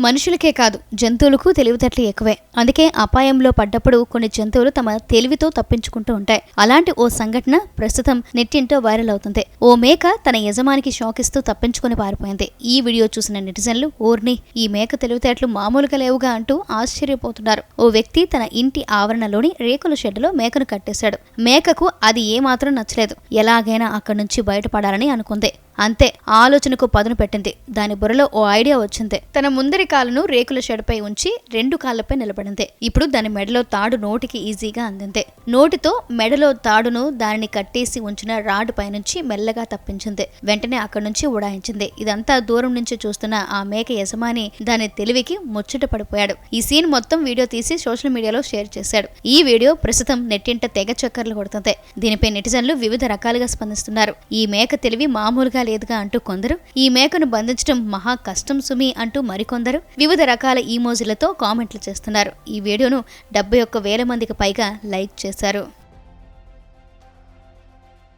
మనుషులకే కాదు జంతువులకు తెలివితేటలు ఎక్కువే. అందుకే అపాయంలో పడ్డప్పుడు కొన్ని జంతువులు తమ తెలివితో తప్పించుకుంటూ ఉంటాయి. అలాంటి ఓ సంఘటన ప్రస్తుతం నెట్టింటో వైరల్ అవుతుంది. ఓ మేక తన యజమానికి షాక్ ఇస్తూ తప్పించుకుని పారిపోయింది. ఈ వీడియో చూసిన నెటిజన్లు ఓర్ని ఈ మేక తెలివితేటలు మామూలుగా లేవుగా అంటూ ఆశ్చర్యపోతున్నారు. ఓ వ్యక్తి తన ఇంటి ఆవరణలోని రేకుల షెడ్డులో మేకను కట్టేశాడు. మేకకు అది ఏమాత్రం నచ్చలేదు. ఎలాగైనా అక్కడి నుంచి బయటపడాలని అనుకుంది. అంతే ఆలోచనకు పదును పెట్టింది. దాని బుర్రలో ఓ ఐడియా వచ్చింది. తన ముందరి కాలును రేకుల షెడ్పై ఉంచి రెండు కాళ్ళపై నిలబడింది. ఇప్పుడు దాని మెడలో తాడు నోటికి ఈజీగా అందింది. నోటితో మెడలో తాడును దానిని కట్టేసి ఉంచిన రాడ్ పైనుంచి మెల్లగా తప్పించింది. వెంటనే అక్కడి నుంచి ఉడాయించింది ఇదంతా దూరం నుంచి చూస్తున్న ఆ మేక యజమాని దాని తెలివికి ముచ్చట పడిపోయాడు. ఈ సీన్ మొత్తం వీడియో తీసి సోషల్ మీడియాలో షేర్ చేశాడు. ఈ వీడియో ప్రస్తుతం నెట్టింట తెగ చక్కర్లు కొడుతుంది. దీనిపై నెటిజన్లు వివిధ రకాలుగా స్పందిస్తున్నారు. ఈ మేక తెలివి మామూలుగా లేదుగా అంటూ కొందరు ఈ మేకను బంధించడం మహా కష్టం సుమి అంటూ మరికొందరు వివిధ రకాల ఈమోజీలతో కామెంట్లు చేస్తున్నారు. ఈ వీడియోను డెబ్బై ఒక్క వేల మందికి పైగా లైక్ చేశారు.